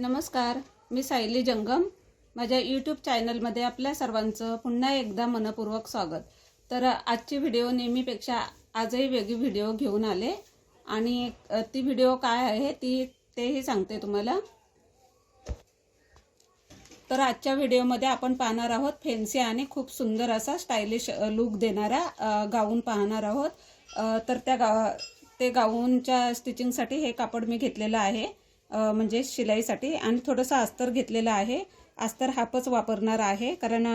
नमस्कार मी सायली जंगम. माझ्या यूट्यूब चॅनलमध्ये आपल्या सर्वांचं पुन्हा एकदा मनपूर्वक स्वागत. तर आजची व्हिडिओ नेहमीपेक्षा आजही वेगळी व्हिडिओ घेऊन आले. आणि ती व्हिडिओ काय आहे ती तेही सांगते तुम्हाला. तर आजच्या व्हिडिओमध्ये आपण पाहणार आहोत फॅन्सी आणि खूप सुंदर असा स्टायलिश लुक देणारा गाऊन पाहणार आहोत. तर त्या गा ते गाऊनच्या स्टिचिंगसाठी हे कापड मी घेतलेलं आहे. म्हणजे शिलाईसाठी. आणि थोडंसं अस्तर घेतलेलं आहे. अस्तर हापच वापरणार आहे. कारण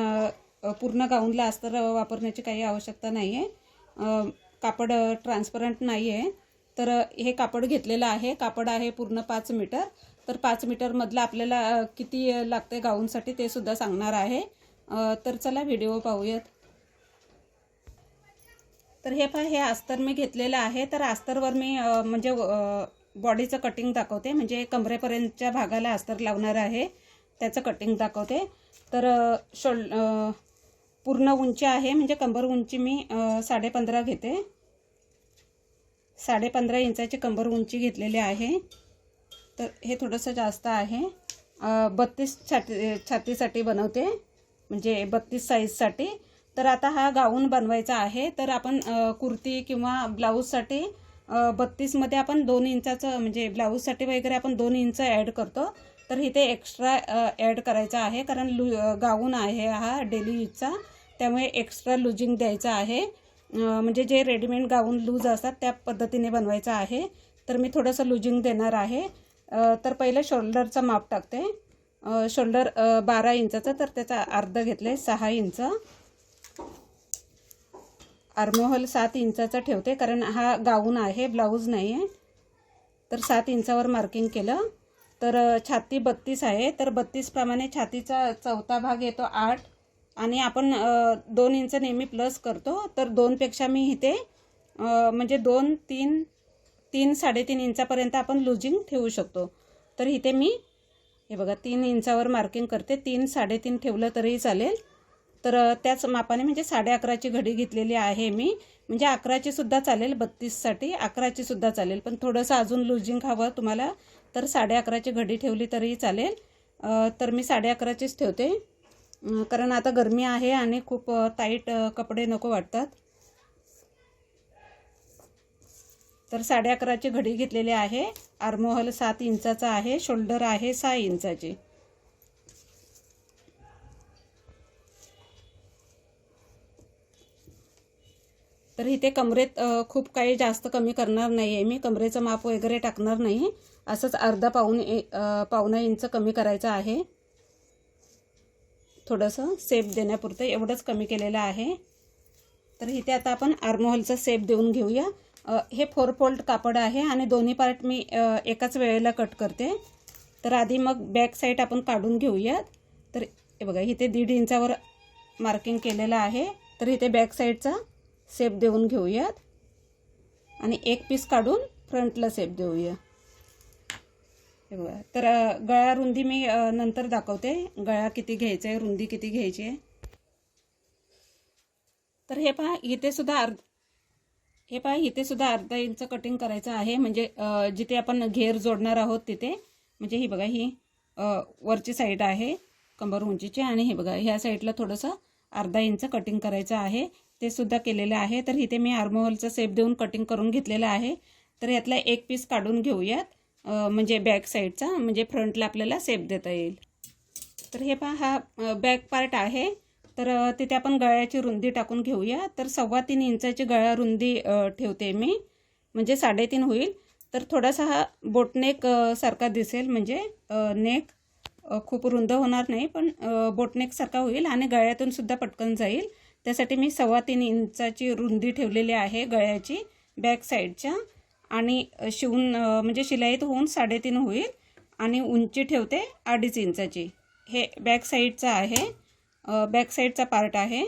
पूर्ण गाऊनला अस्तर वापरण्याची काही आवश्यकता नाही आहे कापड ट्रान्सपरंट नाही आहे तर हे कापड घेतलेलं आहे. कापड आहे पूर्ण पाच मीटर. तर पाच मीटरमधलं आपल्याला किती लागते गाऊनसाठी ते सुद्धा सांगणार आहे. तर चला व्हिडिओ पाहूयात. तर हे पहा हे अस्तर मी घेतलेलं आहे. तर अस्तरवर मी म्हणजे बॉडीचं कटिंग दाखवते. म्हणजे कमरेपर्यंतच्या भागाला अस्तर लावणार आहे. त्याचं कटिंग दाखवते. तर शोल्ड शोल पूर्ण उंची आहे. म्हणजे कंबर उंची मी साडेपंधरा घेते. साडेपंधरा इंचाची कंबर उंची घेतलेली आहे. तर हे थोडंसं जास्त आहे. बत्तीस छाती छातीसाठी बनवते. म्हणजे बत्तीस साईजसाठी तर आता हा गाऊन बनवायचा आहे. तर आपण कुर्ती किंवा ब्लाऊजसाठी बत्तीसमध्ये आपण दोन इंचाचं म्हणजे ब्लाऊजसाठी वगैरे आपण दोन इंच ॲड करतो. तर इथे एक्स्ट्रा ॲड करायचा आहे. कारण लु गाऊन आहे हा डेली यूजचा. त्यामुळे एक्स्ट्रा लुजिंग द्यायचा आहे. म्हणजे जे रेडीमेड गाऊन लूज असतात त्या पद्धतीने बनवायचं आहे. तर मी थोडंसं लुजिंग देणार आहे. तर पहिले शोल्डरचं माप टाकते. शोल्डर बारा इंचाचं तर त्याचा अर्ध घेतलं आहे सहा इंच. आर्मोहल सात इंचाचा ठेवते कारण हा गाऊन आहे ब्लाऊज नाही आहे तर सात इंचावर मार्किंग केलं. तर छाती बत्तीस आहे. तर बत्तीसप्रमाणे छातीचा चौथा भाग येतो आठ. आणि आपण दोन इंच नेहमी प्लस करतो. तर दोनपेक्षा मी इथे म्हणजे दोन तीन तीन साडेतीन इंचापर्यंत आपण लुजिंग ठेवू शकतो. तर इथे मी हे बघा तीन इंचावर मार्किंग करते. तीन साडेतीन ठेवलं तरीही चालेल. तर त्याच मापाने म्हणजे साडे अकराची घडी घेतलेली आहे मी. म्हणजे अकराची सुद्धा चालेल बत्तीससाठी अकराची सुद्धा चालेल. पण थोडंसं अजून लुजिंग हवं तुम्हाला. तर साडे अकराची घडी ठेवली तरीही चालेल. तर मी साडे अकराचीच ठेवते. कारण आता गरमी आहे आणि खूप टाईट कपडे नको वाटतात. तर साडे अकराची घडी घेतलेली आहे. आर्मोहल सात इंचाचा आहे शोल्डर आहे सहा इंचाची. तर इथे कमरेत खूप काही जास्त कमी करणार नाही आहे मी. कमरेचं माप वगैरे टाकणार नाही. असंच अर्धा पाऊन पावणा इंच कमी करायचं आहे. थोडंसं सेप देण्यापुरतं एवढंच कमी केलेलं आहे. तर इथे आता आपण आर्मोहलचा सेप देऊन घेऊया. हे फोर फोल्ड कापड आहे आणि दोन्ही पार्ट मी एकाच वेळेला कट करते. तर आधी मग बॅक साईड आपण काढून घेऊयात. तर हे बघा इथे दीड इंचावर मार्किंग केलेलं आहे. तर इथे बॅक साईडचा सेप देऊन घेऊयात. आणि एक पीस काढून फ्रंटला सेप देऊया. हे बघा. तर गळ्या गळा रुंदी मी नंतर दाखवते. गळा किती घ्यायचा आहे रुंदी किती घ्यायची आहे. तर हे पहा इथे सुद्धा अर्ध हे पहा इथे सुद्धा अर्धा इंच कटिंग करायचं आहे. म्हणजे जिथे आपण घेर जोडणार आहोत तिथे. म्हणजे ही बघा ही वरची साईड आहे कंबर उंचीची. आणि हे बघा ह्या साईडला थोडंसं अर्धा इंच कटिंग करायचं आहे. ते सुद्धा केलेलं आहे. तर इथे मी आर्मोहलचा सेप देऊन कटिंग करून घेतलेलं आहे. तर यातला एक पीस काढून घेऊयात. म्हणजे बॅक साईडचा म्हणजे फ्रंटला आपल्याला सेप देता येईल. तर हे पहा हा बॅक पार्ट आहे. तर तिथे आपण गळ्याची रुंदी टाकून घेऊया. तर सव्वा तीन इंचाची गळ्या रुंदी ठेवते मी. म्हणजे साडेतीन होईल. तर थोडासा हा बोटनेक सारखा दिसेल. म्हणजे नेक खूप रुंद होणार नाही पण बोटनेकसारखा बोटनेक सारखा होईल आणि गळ्यातून सुद्धा पटकन जाईल. त्यासाठी मी सव्वा तीन इंचाची रुंदी ठेवलेली आहे गळ्याची बॅक साईडच्या. आणि शिवून म्हणजे शिलाईत होऊन साडेतीन होईल. आणि उंची ठेवते अडीच इंचाची. हे बॅक साईडचं आहे. बॅक साईडचा पार्ट आहे.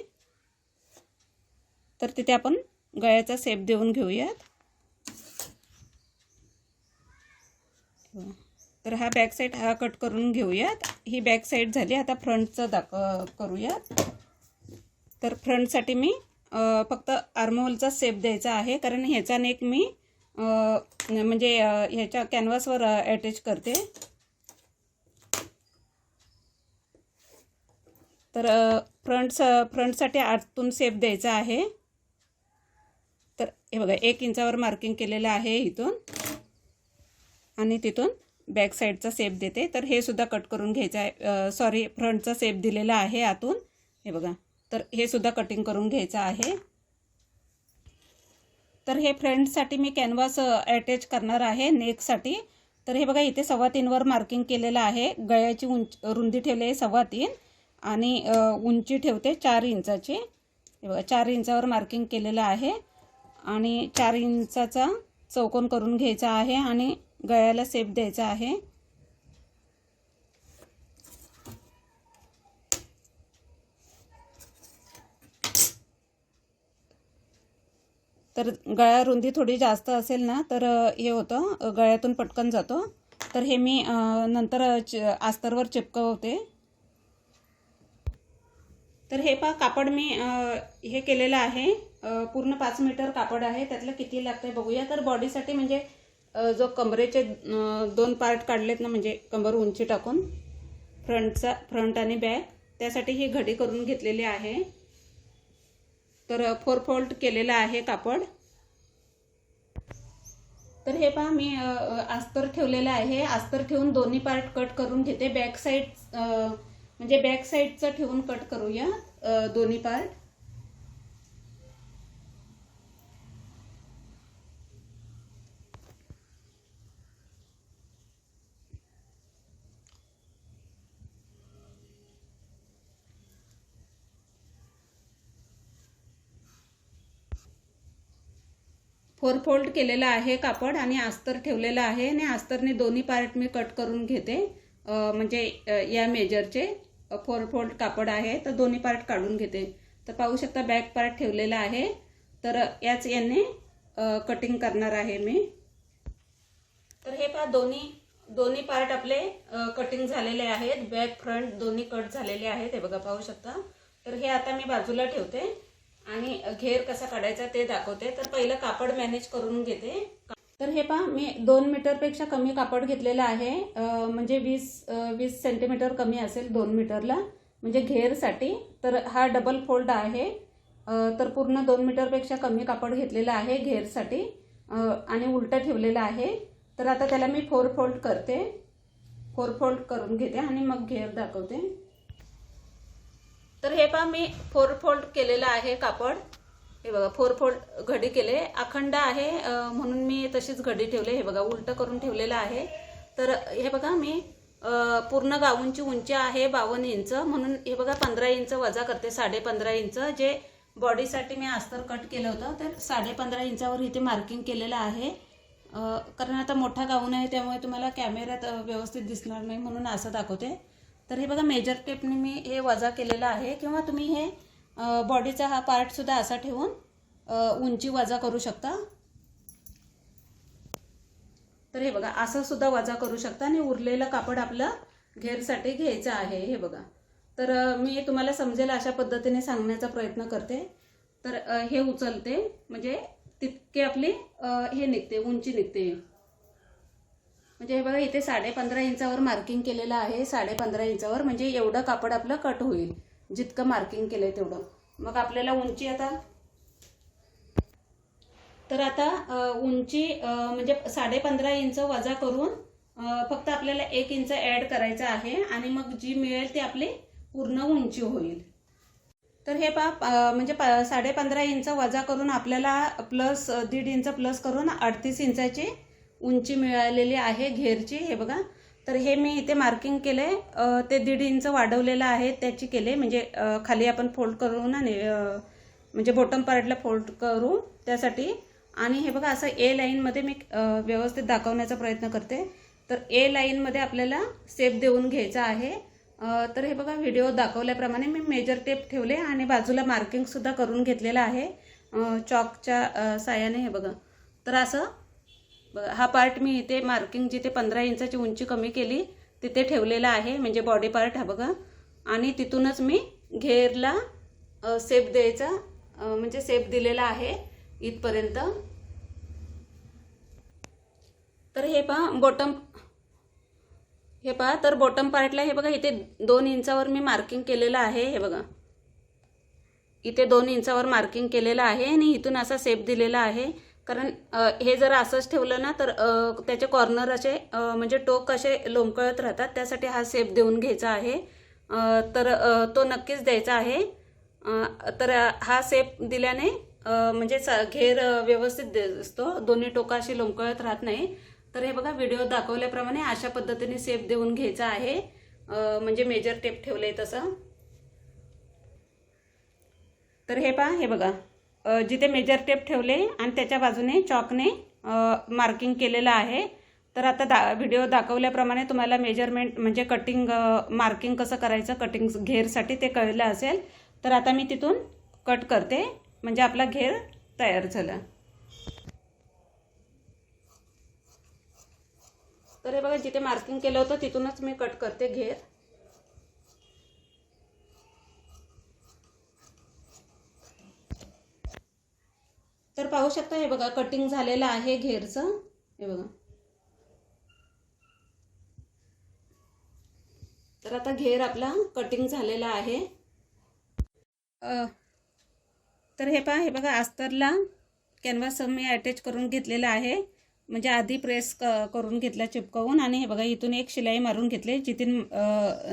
तर तिथे आपण गळ्याचा सेप देऊन घेऊयात. तर हा बॅक साईड हा कट करून घेऊयात. ही बॅक साईड झाली. आता फ्रंटचं दाख करूयात. तर फ्रंटसाठी मी फक्त आर्महोलचा सेप द्यायचा आहे. कारण ह्याचा नेक मी म्हणजे ह्याच्या कॅनव्हासवर अटॅच करते. तर फ्रंट फ्रंटसाठी आतून सेप द्यायचा आहे. तर हे बघा एक इंचावर मार्किंग केलेलं आहे इथून. आणि तिथून बॅक साईडचा सेप देते. तर हे सुद्धा कट करून घ्यायचं आहे. सॉरी फ्रंटचा सेप दिलेला आहे आतून. हे बघा. तर हे सुद्धा कटिंग करून घ्यायचं आहे. तर हे फ्रंटसाठी मी कॅनव्हास अटॅच करणार आहे नेकसाठी तर हे बघा इथे सव्वा तीनवर मार्किंग केलेलं आहे. गळ्याची उंच रुंदी ठेवली आहे सव्वा तीन आणि उंची ठेवते चार इंचाची. हे बघा चार इंचावर मार्किंग केलेलं आहे आणि चार इंचाचा चौकोन करून घ्यायचा आहे आणि गळ्याला सेप द्यायचा आहे. तर गळ्या रुंदी थोडी जास्त असेल ना तर हे होतं गळ्यातून पटकन जातो. तर हे मी नंतर अ, च चिपकवते. तर हे पा कापड मी हे केलेलं आहे. पूर्ण पाच मीटर कापड आहे. त्यातलं किती लागतंय बघूया. तर बॉडीसाठी म्हणजे जो कमरेचे दोन पार्ट काढलेत ना म्हणजे कंबर उंची टाकून फ्रंटचा फ्रंट आणि बॅक त्यासाठी ही घडी करून घेतलेली आहे. तर फोर फोल्ड केलेलं आहे कापड. तर हे पहा मी अस्तर ठेवलेलं आहे. अस्तर ठेवून दोन्ही पार्ट कट करून घेते. बॅक साईड म्हणजे बॅक साईडचं ठेवून कट करूया दोन्ही पार्ट फोर फोल्ड केलेलं आहे कापड आणि अस्तर ठेवलेलं आहे आणि अस्तरने दोन्ही पार्ट मी कट करून घेते. म्हणजे या मेजरचे फोर फोल्ड कापड आहे तर दोन्ही पार्ट काढून घेते. तर पाहू शकता बॅक पार्ट ठेवलेला आहे. तर याच याने कटिंग करणार आहे मी. तर हे पहा दोन्ही दोन्ही पार्ट आपले कटिंग झालेले आहेत. बॅक फ्रंट दोन्ही कट झालेले आहेत. हे बघा पाहू शकता. तर हे आता मी बाजूला ठेवते. आणि घेर कसा काढायचा ते दाखवते. तर पहिलं कापड मॅनेज करून घेते. तर हे पहा मी दोन मीटरपेक्षा कमी कापड घेतलेलं आहे. म्हणजे वीस वीस सेंटीमीटर कमी असेल दोन मीटरला म्हणजे घेरसाठी. तर हा डबल फोल्ड आहे. तर पूर्ण दोन मीटरपेक्षा कमी कापड घेतलेलं आहे घेरसाठी. आणि उलटं ठेवलेलं आहे. तर आता त्याला मी फोर फोल्ड करते. फोर फोल्ड करून घेते आणि मग घेर दाखवते. तर हे पहा मी फोर फोल्ड केलेलं आहे कापड. हे बघा फोर फोल्ड घडी केले. अखंड आहे म्हणून मी तशीच घडी ठेवले. हे बघा उलटं करून ठेवलेलं आहे. तर हे बघा मी पूर्ण गाऊनची उंची आहे बावन्न इंच. म्हणून हे बघा पंधरा इंच वजा करते साडे पंधरा इंच. जे बॉडीसाठी मी अस्तर कट केलं होतं तर साडे पंधरा इंचावर इथे मार्किंग केलेलं आहे. कारण आता मोठा गाऊन आहे त्यामुळे तुम्हाला कॅमेऱ्यात व्यवस्थित दिसणार नाही म्हणून असं दाखवते. तर हे बघा मेजर टेपने मी हे वजा केलेलं आहे. किंवा तुम्ही हे बॉडीचा हा पार्टसुद्धा असा ठेवून उंची वजा करू शकता. तर हे बघा असं सुद्धा वजा करू शकता. आणि उरलेलं कापड आपलं घेरसाठी घ्यायचं आहे हे बघा. तर मी तुम्हाला समजेल अशा पद्धतीने सांगण्याचा प्रयत्न करते. तर हे उचलते. म्हणजे तितके आपली हे निघते उंची निघते. म्हणजे हे बघा इथे साडे पंधरा इंचावर मार्किंग केलेलं आहे. साडे पंधरा इंचावर म्हणजे एवढं कापड आपलं कट होईल. जितकं मार्किंग केलंय तेवढं. मग आपल्याला उंची आता तर आता उंची म्हणजे साडे पंधरा इंच वजा करून फक्त आपल्याला एक इंच ॲड करायचं आहे आणि मग जी मिळेल ती आपली पूर्ण उंची होईल. तर हे म्हणजे पा म्हणजे प साडे पंधरा इंच वजा करून आपल्याला प्लस दीड इंच प्लस करून अडतीस इंचाची उंची मिळालेली आहे घेरची हे बघा. तर हे मी इथे मार्किंग केले. आहे ते दीड इंच वाढवलेलं आहे त्याची केले. म्हणजे खाली आपण फोल्ड करू ना म्हणजे बॉटम पार्टला फोल्ड करू त्यासाठी. आणि हे बघा असं ए लाईनमध्ये मी व्यवस्थित दाखवण्याचा प्रयत्न करते. तर ए लाईनमध्ये आपल्याला सेप देऊन घ्यायचा आहे. तर हे बघा व्हिडिओ दाखवल्याप्रमाणे मी मेजर टेप ठेवले आणि बाजूला मार्किंगसुद्धा करून घेतलेलं आहे. चॉकच्या अ, साह्याने हे बघा. तर असं बघा हा पार्ट मी इथे मार्किंग जिथे पंधरा इंचाची उंची कमी केली तिथे ठेवलेला आहे. म्हणजे बॉडी पार्ट हा बघा. आणि तिथूनच मी घेरला सेप द्यायचा. म्हणजे सेप दिलेला आहे इथपर्यंत. तर हे पहा बॉटम हे पहा तर बॉटम पार्टला हे बघा इथे दोन इंचावर मी मार्किंग केलेलं आहे. हे बघा. इथे दोन इंचावर मार्किंग केलेलं आहे आणि इथून असा सेप दिलेला आहे. कारण हे जर असंच ठेवलं ना तर त्याचे कॉर्नर असे म्हणजे टोक असे लोंबकळत राहतात. त्यासाठी हा सेप देऊन घ्यायचा आहे. तर तो नक्कीच द्यायचा आहे. तर हा सेप दिल्याने म्हणजे घेर व्यवस्थित दिसतो. दोन्ही टोका अशी लोंबकळत राहत नाही. तर हे बघा व्हिडिओ दाखवल्याप्रमाणे अशा पद्धतीने सेप देऊन घ्यायचा आहे. म्हणजे मेजर टेप ठेवले तसं. तर हे पहा हे बघा. जिथे मेजर टेप ठेवले आणि त्याच्या बाजूने चॉकने मार्किंग केलेलं आहे. तर आता दा व्हिडिओ दाखवल्याप्रमाणे तुम्हाला मेजरमेंट म्हणजे कटिंग मार्किंग कसं करायचं कटिंग घेरसाठी ते कळलं असेल. तर आता मी तिथून कट करते. म्हणजे आपला घेर तयार झाला. तर हे बघा जिथे मार्किंग केलं होतं तिथूनच मी कट करते घेर. तर पाहू शकता हे बघा कटिंग झालेलं आहे घेरचं. हे बघा. तर आता घेर आपला कटिंग झालेला आहे. तर हे पहा हे बघा अस्तरला कॅनव्हास मी अटॅच करून घेतलेला आहे. म्हणजे आधी प्रेस क करून घेतला चिपकवून आणि हे बघा इथून एक शिलाई मारून घेतली जिथून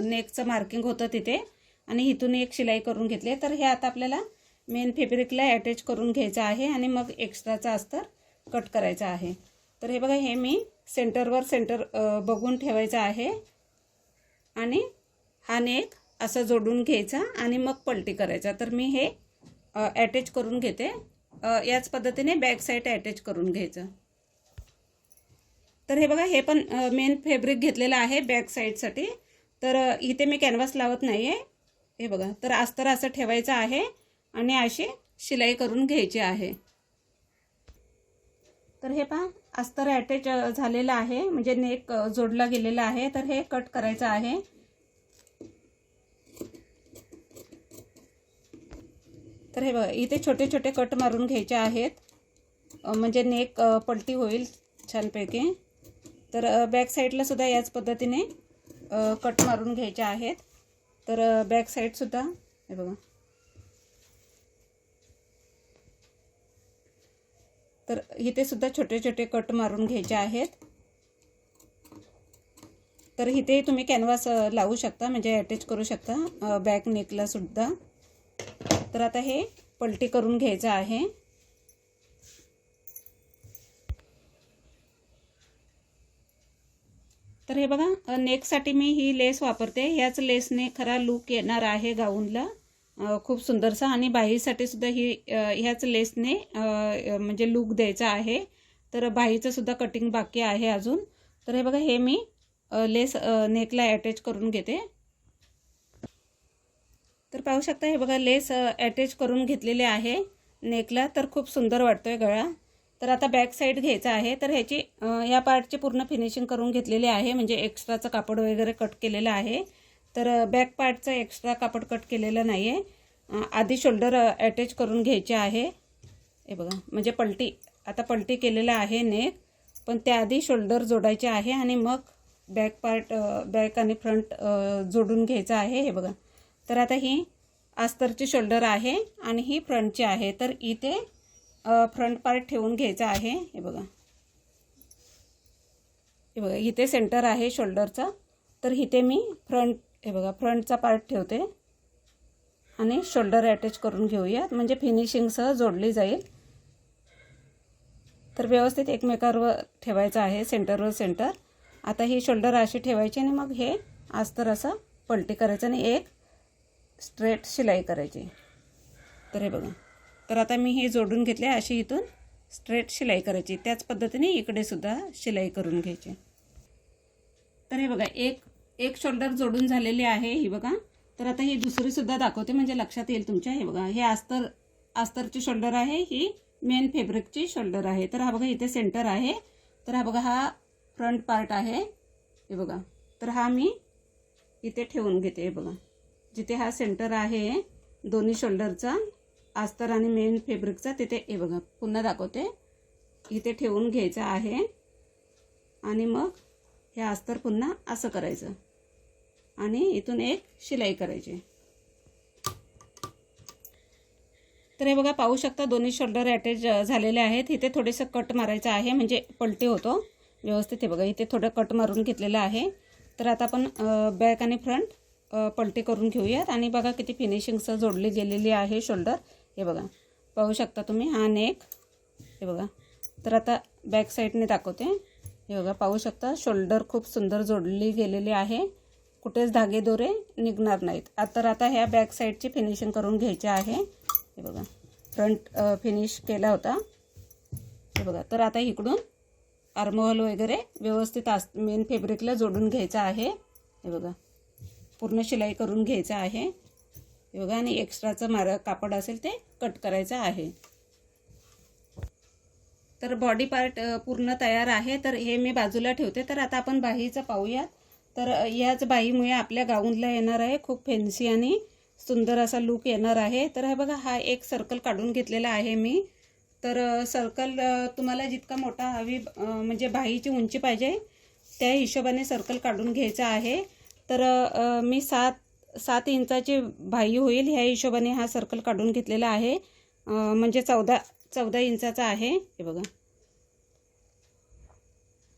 नेकचं मार्किंग होतं तिथे. आणि इथून एक शिलाई करून घेतली. तर हे आता आपल्याला मेन फेब्रिकला अटॅच करून घ्यायचं आहे आणि मग एक्स्ट्राचा अस्तर कट करायचा आहे. तर हे बघा हे मी सेंटरवर सेंटर बघून ठेवायचं आहे. आणि हा नेक असं जोडून घ्यायचा आणि मग पलटी करायचा. तर मी हे अटॅच करून घेते. याच पद्धतीने बॅक साईड अटॅच करून घ्यायचं. तर हे बघा हे पण मेन फॅब्रिक घेतलेलं आहे बॅक साईडसाठी. तर इथे मी कॅनव्हास लावत नाही आहे हे बघा तर अस्तर असं ठेवायचं आहे. आणि अशी शिलाई करून घ्यायची आहे. तर हे पहा अस्तर अटॅच झालेलं आहे. म्हणजे नेक जोडला गेलेला आहे. तर हे कट करायचं आहे. तर हे बघा इथे छोटे छोटे कट मारून घ्यायचे आहेत. म्हणजे नेक पलटी होईल छानपैकी. तर बॅक साईडला सुद्धा याच पद्धतीने कट मारून घ्यायचे आहेत. तर बॅक साईडसुद्धा हे बघा. तर इथे सुद्धा छोटे छोटे कट मारून घ्यायचे आहेत. तर इथे तुम्ही कॅनव्हास लावू शकता म्हणजे अटॅच करू शकता बॅक नेकला सुद्धा. तर आता हे पलटी करून घ्यायचं आहे. तर हे बघा नेकसाठी मी ही लेस वापरते. ह्याच लेसने खरा लूक येणार आहे गाऊनला. खूप सुंदरसा आणि बाहीसाठी सुद्धा ही ह्याच लेसने म्हणजे लूक द्यायचा आहे. तर बाहीचं सुद्धा कटिंग बाकी आहे अजून. तर हे बघा हे मी लेस नेकला अटॅच करून घेते. तर पाहू शकता हे बघा लेस अटॅच करून घेतलेले आहे नेकला. तर खूप सुंदर वाटतोय गळा. तर आता बॅक साईड घ्यायचा आहे. तर ह्याची या पार्टची पूर्ण फिनिशिंग करून घेतलेली आहे. म्हणजे एक्स्ट्राचं कापड वगैरे कट केलेलं आहे. तर बॅक पार्टचं एक्स्ट्रा कापड कट केलेलं नाही आहे आधी शोल्डर अटॅच करून घ्यायचे आहे. हे बघा म्हणजे पलटी. आता पलटी केलेलं आहे नेक पण त्याआधी शोल्डर जोडायचे आहे आणि मग बॅक पार्ट बॅक आणि फ्रंट जोडून घ्यायचं आहे. हे बघा. तर आता ही अस्तरची शोल्डर आहे आणि ही फ्रंटची आहे. तर इथे फ्रंट पार्ट ठेवून घ्यायचा आहे. हे बघा. हे बघा इथे सेंटर आहे शोल्डरचा तर इथे मी फ्रंट हे बघा फ्रंटचा पार्ट ठेवते. आणि शोल्डर अटॅच करून घेऊयात. म्हणजे फिनिशिंगसह जोडली जाईल. तर व्यवस्थित एकमेकावर ठेवायचं आहे सेंटरवर सेंटर आता ही शोल्डर अशी ठेवायची आणि मग हे अस्तर असं पलटी करायचं आणि एक स्ट्रेट शिलाई करायची. तर हे बघा. तर आता मी हे जोडून घेतले अशी इथून स्ट्रेट शिलाई करायची. त्याच पद्धतीने इकडे सुद्धा शिलाई करून घ्यायची. तर हे बघा एक एक शोल्डर जोडून झालेली आहे ही बघा. तर आता ही दुसरी सुद्धा दाखवते म्हणजे लक्षात येईल तुमच्या. हे बघा हे अस्तर अस्तरची शोल्डर आहे ही मेन फेब्रिकची शोल्डर आहे. तर हा बघा इथे सेंटर आहे. तर हा बघा हा फ्रंट पार्ट आहे. हे बघा. तर हा मी इथे ठेवून घेते हे बघा. जिथे हा सेंटर आहे दोन्ही शोल्डरचा अस्तर आणि मेन फेब्रिकचा तिथे हे बघा पुन्हा दाखवते. इथे ठेवून घ्यायचा आहे. आणि मग हे अस्तर पुन्हा असं करायचं. आणि इथून एक शिलाई करायची. तर हे बघा पाहू शकता दोन्ही शोल्डर अटॅच झालेले आहेत. इथे थोडेसं कट मारायचं आहे म्हणजे पलटी होतो. व्यवस्थित हे बघा इथे थोडं कट मारून घेतलेलं आहे. तर आता आपण बॅक आणि फ्रंट पलटे पलटी करून घेऊयात. आणि बघा किती फिनिशिंगसह जोडली गेलेली आहे शोल्डर हे बघा पाहू शकता तुम्ही हा नेक हे बघा तर आता बॅक साईडने दाखवते. हे बघा पाहू शकता शोल्डर खूप सुंदर जोडली गेलेली आहे. कुठेच धागे दोरे निघणार नाहीत. आता तर आता ह्या बॅक साईडची फिनिशिंग करून घ्यायची आहे. हे बघा. फ्रंट फिनिश केला होता. हे बघा. तर आता इकडून आर्मोहल वगैरे व्यवस्थित आस मेन फेब्रिकला जोडून घ्यायचं आहे. हे बघा. पूर्ण शिलाई करून घ्यायचं आहे. हे बघा. आणि एक्स्ट्राचं मार कापड असेल ते कट करायचं आहे. तर बॉडी पार्ट पूर्ण तयार आहे. तर हे मी बाजूला ठेवते. तर आता आपण बाहीचं पाहूयात. तर याच बाईमुळे आपल्या गाऊनला येणार आहे खूप फॅन्सी आणि सुंदर असा लुक येणार आहे. तर हे बघा हा एक सर्कल काढून घेतलेला आहे मी. तर सर्कल तुम्हाला जितका मोठा हवी म्हणजे बाईची उंची पाहिजे त्या हिशोबाने सर्कल काढून घ्यायचा आहे. तर मी सात सात इंचाची बाई होईल ह्या हिशोबाने हा सर्कल काढून घेतलेला आहे. म्हणजे चौदा चौदा इंचाचा आहे. हे बघा.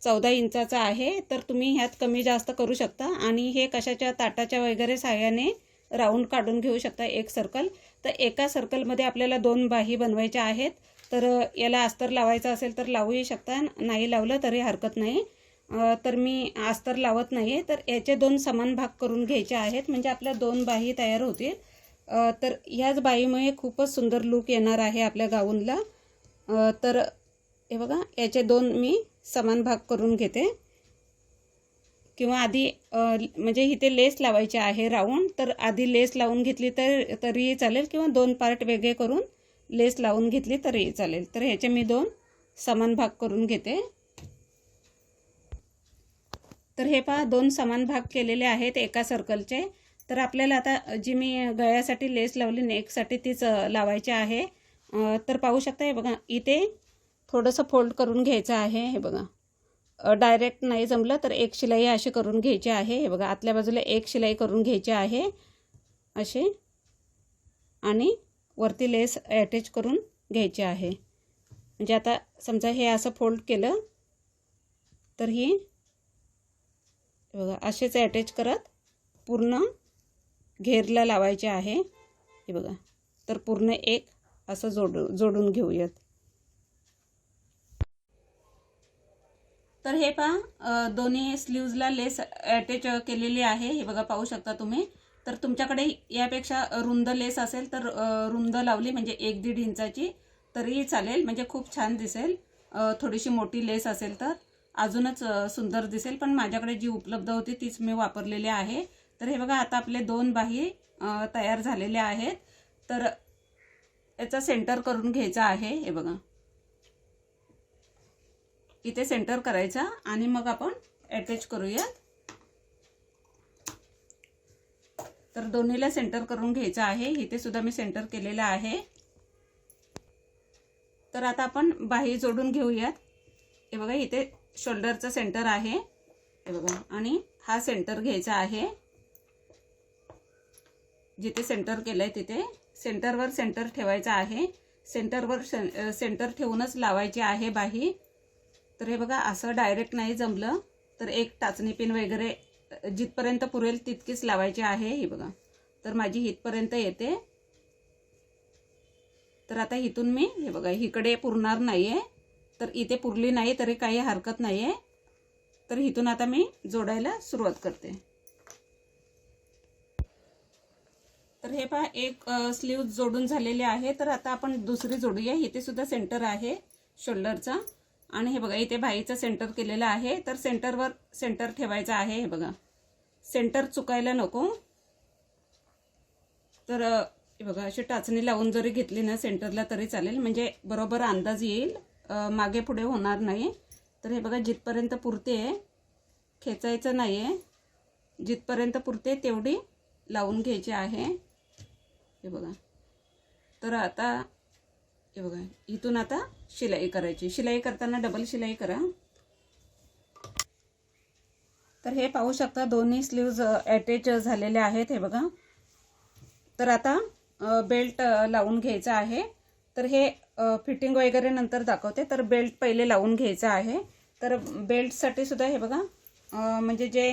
चौदा इंचाचा आहे तर तुम्ही ह्यात कमी जास्त करू शकता. आणि हे कशाच्या ताटाच्या वगैरे साह्याने राऊंड काढून घेऊ शकता एक सर्कल तर एका सर्कलमध्ये आपल्याला दोन बाही बनवायच्या आहेत. तर याला अस्तर लावायचं असेल तर लावूही शकता नाही लावलं तरी हरकत नाही. तर मी अस्तर लावत नाही आहे तर याचे दोन समान भाग करून घ्यायचे आहेत म्हणजे आपल्या दोन बाही तयार होतील. तर ह्याच बाईमुळे खूपच सुंदर लुक येणार आहे आपल्या गाऊनला. तर हे बघा याचे दोन मी समान भाग करून घेते. किंवा आधी म्हणजे इथे लेस लावायची आहे राऊंड तर आधी लेस लावून घेतली तर तरीही चालेल किंवा दोन पार्ट वेगळे करून लेस लावून घेतली तरीही चालेल. तर ह्याचे मी दोन समान भाग करून घेते. तर हे पहा दोन समान भाग केलेले आहेत एका सर्कलचे तर आपल्याला आता जी मी गळ्यासाठी लेस लावली नेकसाठी तीच लावायची आहे. तर पाहू शकता हे बघा इथे थोडंसं फोल्ड करून घ्यायचं आहे हे बघा. डायरेक्ट नाही जमलं तर एक शिलाई अशी करून घ्यायची आहे हे बघा. आतल्या बाजूला एक शिलाई करून घ्यायची आहे असे आणि वरती लेस अटॅच करून घ्यायची आहे. म्हणजे आता समजा हे असं फोल्ड केलं तर ही हे बघा असेच अटॅच करत पूर्ण घेरला लावायचे आहे हे बघा. तर पूर्ण एक असं जोड जोडून घेऊयात. तर हे पहा दोन्ही स्लीव्जला लेस अटॅच केलेली आहे हे बघा पाहू शकता तुम्ही. तर तुमच्याकडे यापेक्षा रुंद लेस असेल तर रुंद लावली म्हणजे एक दीड इंचाची तरी चालेल म्हणजे खूप छान दिसेल. थोडीशी मोठी लेस असेल तर अजूनच सुंदर दिसेल पण माझ्याकडे जी उपलब्ध होती तीच मी वापरलेली आहे. तर हे बघा आता आपले दोन बाही तयार झालेले आहेत. तर याचा सेंटर करून घ्यायचा आहे हे बघा. इथे सेंटर करायचा आणि मग आपण अटॅच करूयात. तर दोन्हीला सेंटर करून घ्यायचं आहे. इथे सुद्धा मी सेंटर केलेलं आहे. तर आता आपण बाही जोडून घेऊयात. हे बघा इथे शोल्डरचं सेंटर आहे. हे बघा आणि हा सेंटर घ्यायचा आहे. जिथे सेंटर केलंय तिथे सेंटरवर सेंटर ठेवायचा आहे. सेंटरवर सेंटर ठेवूनच लावायची आहे बाही. तर हे बघा असं डायरेक्ट नाही जमलं. तर एक टाचणी पिन वगैरे जिथपर्यंत पुरेल तितकीच लावायची आहे ही बघा. तर माझी हितपर्यंत येते. तर आता इथून मी हे बघा इकडे पुरणार नाही आहे तर इथे पुरली नाही तरी काही हरकत नाही आहे तर इथून आता मी जोडायला सुरुवात करते. तर हे पहा एक स्लीव जोडून झालेले आहे. तर आता आपण दुसरी जोडूया. इथे सुद्धा सेंटर आहे शोल्डरचा आणि हे बघा इथे भाईचं सेंटर केलेलं आहे. तर सेंटरवर सेंटर ठेवायचं आहे हे बघा. सेंटर चुकायला नको. तर हे बघा अशी टाचणी लावून जरी घेतली ना सेंटरला तरी चालेल. म्हणजे बरोबर अंदाज येईल. मागे पुढे होणार नाही. तर हे बघा जिथपर्यंत पुरते खेचायचं नाही आहे जिथपर्यंत पुरते तेवढी लावून घ्यायची आहे. हे बघा. तर आता हे बघा इथून आता शिलाई करायची. शिलाई करताना डबल शिलाई करा. तर हे पाहू शकता दोन्ही स्लीव्ज अटॅच झालेले आहेत हे बघा. तर आता बेल्ट लावून घ्यायचा आहे. तर हे फिटिंग वगैरे नंतर दाखवते. तर बेल्ट पहिले लावून घ्यायचा आहे. तर बेल्टसाठी सुद्धा हे बघा म्हणजे जे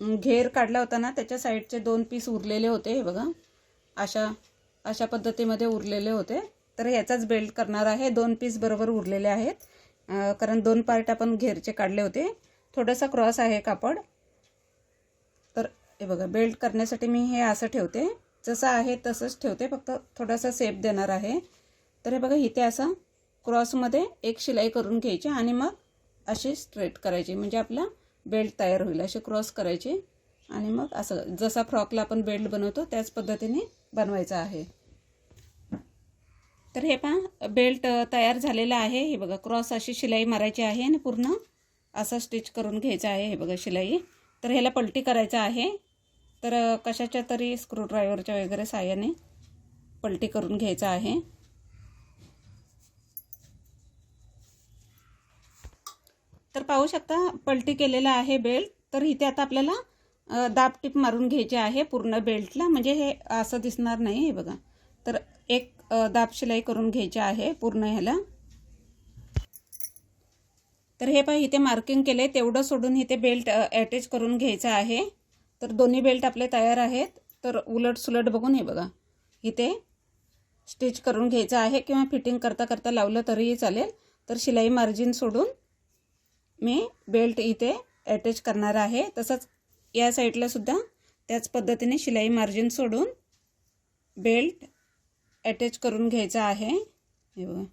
घेर काढला होता ना त्याच्या साईडचे दोन पीस उरलेले होते हे बघा. अशा अशा पद्धतीमध्ये उरलेले होते. तर याचाच बेल्ट करणार आहे. दोन पीस बरोबर उरलेले आहेत. कारण दोन पार्ट आपण घेरचे काढले होते. थोडासा क्रॉस आहे कापड. तर हे बघा बेल्ट करण्यासाठी मी हे असं ठेवते. जसं आहे तसंच ठेवते. फक्त थोडासा सेप देणार आहे. तर हे बघा इथे असं क्रॉसमध्ये एक शिलाई करून घ्यायची आणि मग अशी स्ट्रेट करायची. म्हणजे आपला बेल्ट तयार होईल. असे क्रॉस करायचे. आणि मग असं जसा फ्रॉकला आपण बेल्ट बनवतो त्याच पद्धतीने बनवायचा आहे. तर हे पहा बेल्ट तयार झालेला आहे. हे बघा क्रॉस अशी शिलाई मारायची आहे आणि पूर्ण असं स्टिच करून घ्यायचं आहे हे बघा शिलाई. तर ह्याला पलटी करायचं आहे. तर कशाच्या तरी स्क्रूड्रायव्हरच्या वगैरे साह्याने पलटी करून घ्यायचं आहे. तर पाहू शकता पलटी केलेला आहे बेल्ट तर इथे आता आपल्याला दाबटीप दाब मारून घ्यायची आहे पूर्ण बेल्टला म्हणजे हे असं दिसणार नाही हे बघा. तर एक दाबशिलाई दाब शिलाई करून घ्यायची आहे पूर्ण ह्याला. तर हे पहा इथे मार्किंग केले तेवढं सोडून इथे बेल्ट अटॅच करून घ्यायचं आहे. तर दोन्ही बेल्ट आपले तयार आहेत. तर उलट सुलट बघून हे बघा. इथे स्टिच करून घ्यायचं आहे किंवा फिटिंग करता करता लावलं तरीही चालेल. तर शिलाई मार्जिन सोडून मी बेल्ट इथे अटॅच करणार आहे. तसंच या साईडला सुद्धा त्याच पद्धतीने शिलाई मार्जिन सोडून बेल्ट अटॅच करून घ्यायचा आहे. हे बघा.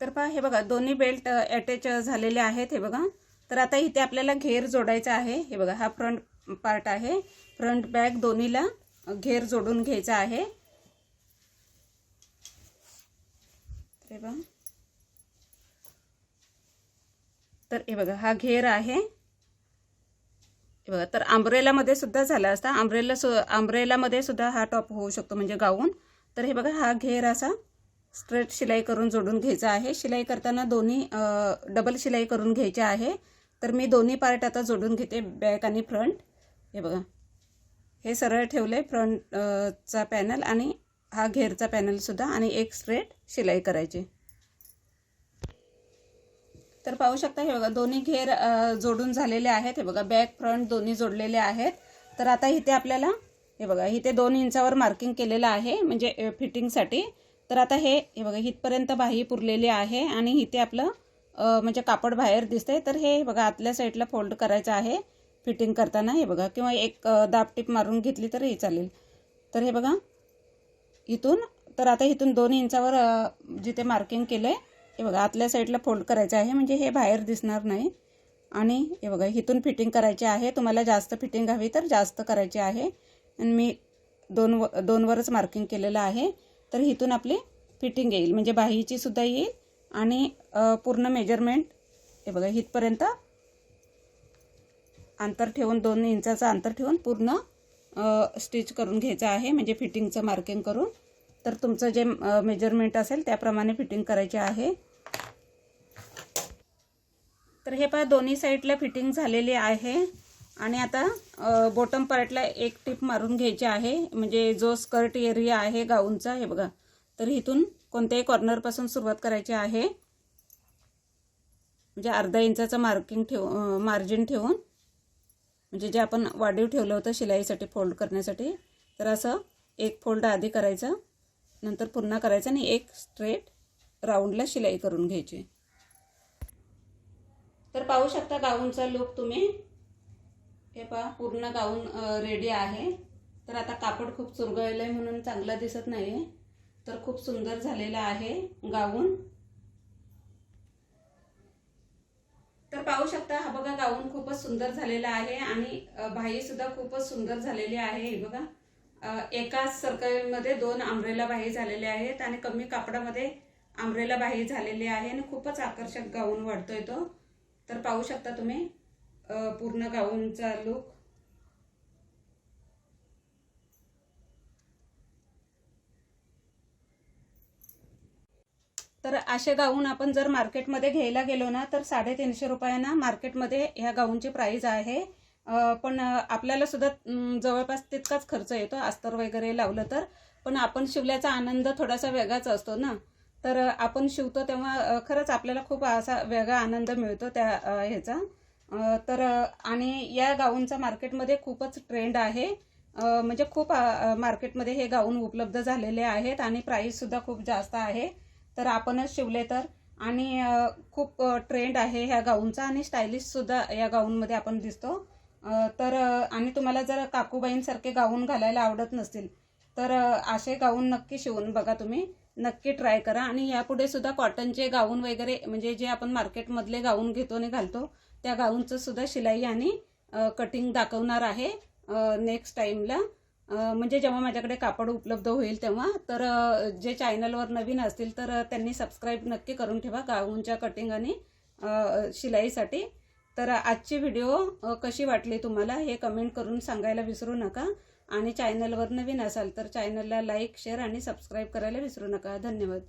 तर पहा हे बघा दोन्ही बेल्ट अटॅच झालेले आहेत हे बघा. तर आता इथे आपल्याला घेर जोडायचा आहे. हे बघा हा फ्रंट पार्ट आहे. फ्रंट बॅक दोन्हीला घेर जोडून घ्यायचा आहे. तर हे बघा. तर हे बघा हा घेर आहे. हे बघा तर आंब्रेलामध्ये सुद्धा झाला असता. आंब्रेला सु आंब्रेलामध्ये सुद्धा हा टॉप होऊ शकतो म्हणजे गाऊन. तर हे बघा हा घेर असा स्ट्रेट शिलाई करून जोडून घ्यायचा आहे. शिलाई करताना दोन्ही डबल शिलाई करून घ्यायची आहे. तर मी दोन्ही पार्ट आता जोडून घेते बॅक आणि फ्रंट. हे बघा हे सरळ ठेवलं फ्रंट चा पॅनल आणि हा घेरचा पॅनलसुद्धा आणि एक स्ट्रेट शिलाई करायची. तर पाहू शकता हे बघा दोन्ही घेर जोडून झालेले आहेत. हे बघा बॅक फ्रंट दोन्ही जोडलेले आहेत. तर आता इथे आपल्याला हे बघा इथे दोन इंचावर मार्किंग केलेलं आहे म्हणजे फिटिंगसाठी. तर आता हे हे बघा इथपर्यंत बाही पुरलेली आहे आणि इथे आपलं म्हणजे कापड बाहेर दिसतंय. तर हे बघा आतल्या साईडला फोल्ड करायचं आहे फिटिंग करताना हे बघा. किंवा एक दाब दाबटीप मारून घेतली तर हे चालेल. तर हे बघा इथून तर आता इथून दोन इंचावर जिथे मार्किंग केलं आहे हे बघा आतल्या साईडला फोल्ड करायचं आहे म्हणजे हे बाहेर दिसणार नाही. आणि हे बघा इथून फिटिंग करायची आहे. तुम्हाला जास्त फिटिंग हवी तर जास्त करायची आहे. आणि मी दोन व दोनवरच मार्किंग केलेलं आहे. तर इथून आपली फिटिंग येईल. म्हणजे बाहीची सुद्धा येईल. आणि पूर्ण मेजरमेंट हे बघा इथपर्यंत अंतर ठेवून दोन इंचाचं अंतर ठेवून पूर्ण स्टिच करून घ्यायचं आहे. म्हणजे फिटिंगचं मार्किंग करून. तर तुमचं जे मेजरमेंट असेल त्याप्रमाणे फिटिंग करायचे आहे. तर हे पहा दोन्ही साईडला फिटिंग झालेली आहे. आणि आता बॉटम पार्टला एक टिप मारून घ्यायची आहे. म्हणजे जो स्कर्ट एरिया आहे गाऊनचा हे बघा. तर इथून कोणत्याही कॉर्नरपासून सुरुवात करायची आहे. म्हणजे अर्धा इंचाचं मार्किंग ठेव मार्जिन ठेवून. म्हणजे जे आपण वाढीव ठेवलं होतं शिलाईसाठी फोल्ड करण्यासाठी. तर असं एक फोल्ड आधी करायचं. नंतर पुन्हा करायचं आणि एक स्ट्रेट राऊंडला शिलाई करून घ्यायची. तर पाहू शकता गाऊनचा लुक तुम्ही. हे पहा पूर्ण गाऊन रेडी आहे. तर आता कापड खूप चुरगळलं आहे म्हणून चांगला दिसत नाही तर खूप सुंदर झालेला आहे गाऊन. तर पाहू शकता हा बघा गाऊन खूपच सुंदर झालेला आहे आणि बाही सुद्धा खूपच सुंदर झालेली आहे हे बघा. एकाच सर्कलमध्ये दोन आंब्रेला बाही झालेले आहेत आणि कमी कापडामध्ये आंब्रेला बाही झालेली आहे आणि खूपच आकर्षक गाऊन वाढतोय तो. तर पाहू शकता तुम्ही पूर्ण गाऊनचा लुक तर असे गाऊन आपण जर मार्केटमध्ये घ्यायला गेलो ना तर साडेतीनशे रुपयांना मार्केटमध्ये ह्या गाऊनची प्राईज आहे. पण आपल्याला सुद्धा जवळपास तितकाच खर्च येतो अस्तर वगैरे लावलं तर. पण आपण शिवल्याचा आनंद थोडासा वेगळाच असतो ना. तर आपण शिवतो तेव्हा खरंच आपल्याला खूप असा वेगळा आनंद मिळतो त्या ह्याचा. तर आणि या गाऊनचा मार्केटमध्ये खूपच ट्रेंड आहे. म्हणजे खूप मार्केटमध्ये हे गाऊन उपलब्ध झालेले आहेत आणि प्राईससुद्धा खूप जास्त आहे. तर आपणच शिवले तर. आणि खूप ट्रेंड आहे ह्या गाऊनचा आणि स्टायलिशसुद्धा या गाऊनमध्ये आपण दिसतो. तर आणि तुम्हाला जर काकूबाईंसारखे गाऊन घालायला आवडत नसतील तर असे गाऊन नक्की शिवून बघा तुम्ही. नक्की ट्राय करा. आणि यापुढे सुद्धा कॉटनचे गाऊन वगैरे म्हणजे जे आपण मार्केटमधले गाऊन घेतो आणि घालतो त्या गाऊनचं सुद्धा शिलाई आणि कटिंग दाखवणार आहे नेक्स्ट टाईमला म्हणजे जेव्हा माझ्याकडे कापड उपलब्ध होईल तेव्हा. तर जे चॅनलवर नवीन असतील तर त्यांनी सबस्क्राईब नक्की करून ठेवा गाऊनच्या कटिंग आणि शिलाईसाठी. तर आजची व्हिडिओ कशी वाटली तुम्हाला हे कमेंट करून सांगायला विसरू नका. आणि चॅनलवर नवीन असाल तर चॅनलला लाईक शेअर आणि सबस्क्राईब करायला विसरू नका. धन्यवाद.